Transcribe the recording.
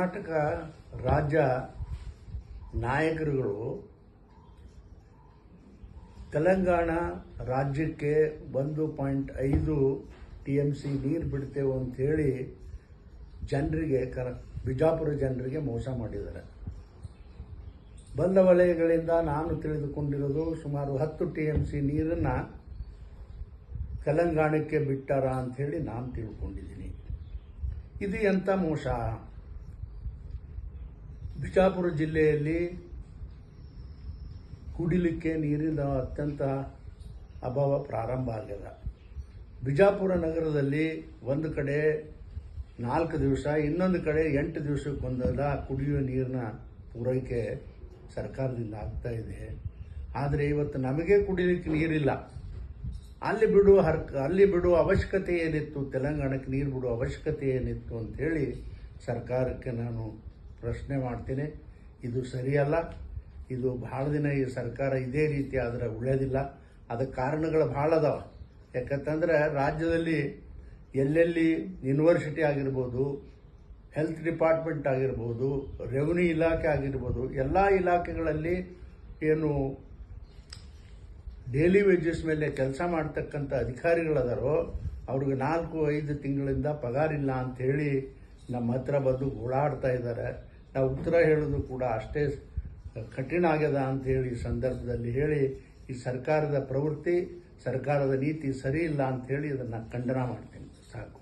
ಕರ್ನಾಟಕ ರಾಜ್ಯ ನಾಯಕರುಗಳು ತೆಲಂಗಾಣ ರಾಜ್ಯಕ್ಕೆ ಒಂದು ಪಾಯಿಂಟ್ ಐದು ಟಿ ಎಂ ಸಿ ನೀರು ಬಿಡ್ತೇವೆ ಅಂಥೇಳಿ ಜನರಿಗೆ, ಕರ, ಬಿಜಾಪುರ ಜನರಿಗೆ ಮೋಸ ಮಾಡಿದ್ದಾರೆ. ಬಂದ ವಲಯಗಳಿಂದ ನಾನು ತಿಳಿದುಕೊಂಡಿರೋದು ಸುಮಾರು ಹತ್ತು ಟಿ ಎಂ ಸಿ ನೀರನ್ನು ತೆಲಂಗಾಣಕ್ಕೆ ಬಿಟ್ಟಾರ ಅಂಥೇಳಿ ನಾನು ತಿಳ್ಕೊಂಡಿದ್ದೀನಿ. ಇದು ಎಂಥ ಮೋಸ? ಬಿಜಾಪುರ ಜಿಲ್ಲೆಯಲ್ಲಿ ಕುಡಿಲಿಕ್ಕೆ ನೀರಿನ ಅತ್ಯಂತ ಅಭಾವ ಪ್ರಾರಂಭ ಆಗ್ಯದ. ಬಿಜಾಪುರ ನಗರದಲ್ಲಿ ಒಂದು ಕಡೆ ನಾಲ್ಕು ದಿವಸ, ಇನ್ನೊಂದು ಕಡೆ ಎಂಟು ದಿವಸಕ್ಕೊಂದೆಲ್ಲ ಕುಡಿಯುವ ನೀರಿನ ಪೂರೈಕೆ ಸರ್ಕಾರದಿಂದ ಆಗ್ತಾ ಇದೆ. ಆದರೆ ಇವತ್ತು ನಮಗೆ ಕುಡಿಲಿಕ್ಕೆ ನೀರಿಲ್ಲ. ಅಲ್ಲಿ ಬಿಡುವ ಹರ್ಕ ಅಲ್ಲಿ ಬಿಡುವ ಅವಶ್ಯಕತೆ ಏನಿತ್ತು, ತೆಲಂಗಾಣಕ್ಕೆ ನೀರು ಬಿಡುವ ಅವಶ್ಯಕತೆ ಏನಿತ್ತು ಅಂಥೇಳಿ ಸರ್ಕಾರಕ್ಕೆ ನಾನು ಪ್ರಶ್ನೆ ಮಾಡ್ತೀನಿ. ಇದು ಸರಿಯಲ್ಲ. ಇದು ಭಾಳ ದಿನ ಈ ಸರ್ಕಾರ ಇದೇ ರೀತಿ ಆದರೆ ಉಳಿಯೋದಿಲ್ಲ. ಅದಕ್ಕೆ ಕಾರಣಗಳು ಭಾಳ ಅದಾವ. ಯಾಕಂತಂದ್ರೆ ರಾಜ್ಯದಲ್ಲಿ ಎಲ್ಲೆಲ್ಲಿ ಯೂನಿವರ್ಸಿಟಿ ಆಗಿರ್ಬೋದು, ಹೆಲ್ತ್ ಡಿಪಾರ್ಟ್ಮೆಂಟ್ ಆಗಿರ್ಬೋದು, ರೆವಿನ್ಯೂ ಇಲಾಖೆ ಆಗಿರ್ಬೋದು, ಎಲ್ಲ ಇಲಾಖೆಗಳಲ್ಲಿ ಏನು ಡೈಲಿ ವೇಜಸ್ ಮೇಲೆ ಕೆಲಸ ಮಾಡ್ತಕ್ಕಂಥ ಅಧಿಕಾರಿಗಳದಾರೋ, ಅವ್ರಿಗೆ ನಾಲ್ಕು, ಐದು ತಿಂಗಳಿಂದ ಪಗಾರಿಲ್ಲ ಅಂಥೇಳಿ ನಮ್ಮ ಹತ್ರ ಬಂದು ಓಡಾಡ್ತಾ ಇದ್ದಾರೆ. ನಾವು ಉತ್ತರ ಹೇಳೋದು ಕೂಡ ಅಷ್ಟೇ ಕಠಿಣ ಆಗ್ಯದ ಅಂಥೇಳಿ ಈ ಸಂದರ್ಭದಲ್ಲಿ ಹೇಳಿ, ಈ ಸರ್ಕಾರದ ಪ್ರವೃತ್ತಿ, ಸರ್ಕಾರದ ನೀತಿ ಸರಿ ಇಲ್ಲ ಹೇಳಿ ಅದನ್ನು ಖಂಡನ ಮಾಡ್ತೀನಿ. ಸಾಕು.